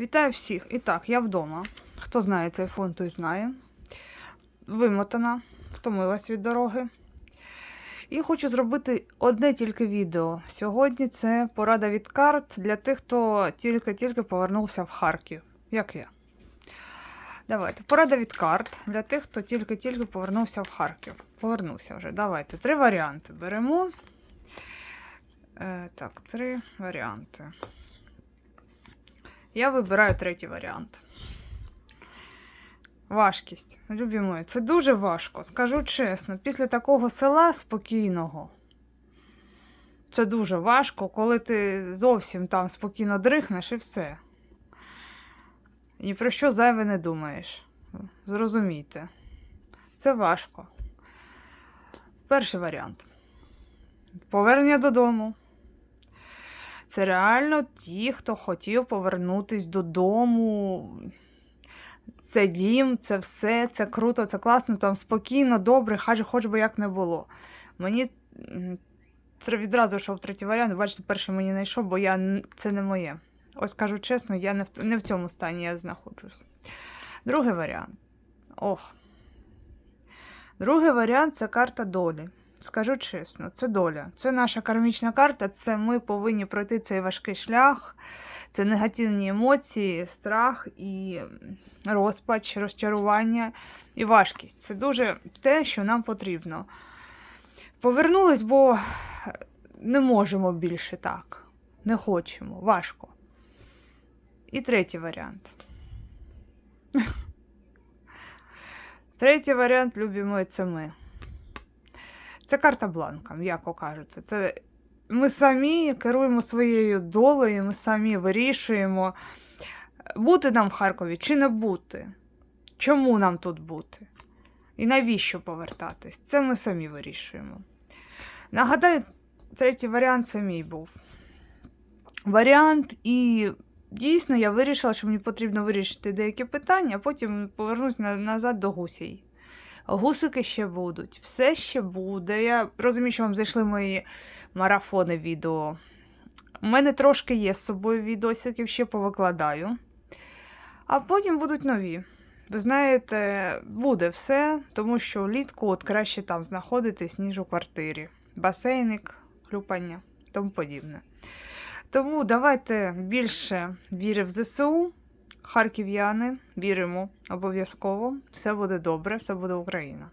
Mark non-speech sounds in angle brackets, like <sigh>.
Вітаю всіх! І так, я вдома. Хто знає цей фон, той знає. Вимотана, втомилась від дороги. І хочу зробити одне тільки відео. Сьогодні це порада від карт для тих, хто тільки-тільки повернувся в Харків, як я. Давайте. Порада від карт для тих, хто тільки-тільки повернувся в Харків. Повернувся вже. Давайте. Три варіанти беремо. Е, так, три варіанти. Я вибираю третій варіант. Важкість. Любі мої, це дуже важко. Скажу чесно, після такого села спокійного. Це дуже важко, коли ти зовсім там спокійно дрихнеш і все. Ні про що зайве не думаєш. Зрозумійте. Це важко. Перший варіант. Повернення додому. Це реально ті, хто хотів повернутись додому. Це дім, це все, це круто, це класно, там спокійно, добре, хай хоч би як не було. Мені це відразу йшов третій варіант. Бачите, перший мені не йшов, бо я, це не моє. Ось кажу чесно, я не в, не в цьому стані я знаходжусь. Другий варіант. Ох. Другий варіант це карта долі. Скажу чесно, це доля. Це наша кармічна карта, це ми повинні пройти цей важкий шлях, це негативні емоції, страх і розпач, розчарування і важкість. Це дуже те, що нам потрібно. Повернулись, бо не можемо більше так. Не хочемо, важко. І третій варіант. <laughs> Третій варіант, любі мої, це ми. Це карта бланка, м'яко кажучи. Це ми самі керуємо своєю долею, ми самі вирішуємо, бути нам в Харкові чи не бути. Чому нам тут бути? І навіщо повертатись? Це ми самі вирішуємо. Нагадаю, третій варіант це мій був. Варіант, і дійсно я вирішила, що мені потрібно вирішити деякі питання, а потім повернусь на- назад до гусей. Гусики ще будуть, все ще буде. Я розумію, що вам зайшли мої марафони відео. У мене трошки є з собою відосиків, ще повикладаю. А потім будуть нові. Ви знаєте, буде все, тому що влітку от краще там знаходитись, ніж у квартирі. Басейник, хлюпання, тому подібне. Тому давайте більше віри в ЗСУ. Харків'яни, віримо обов'язково. Все буде добре, все буде Україна.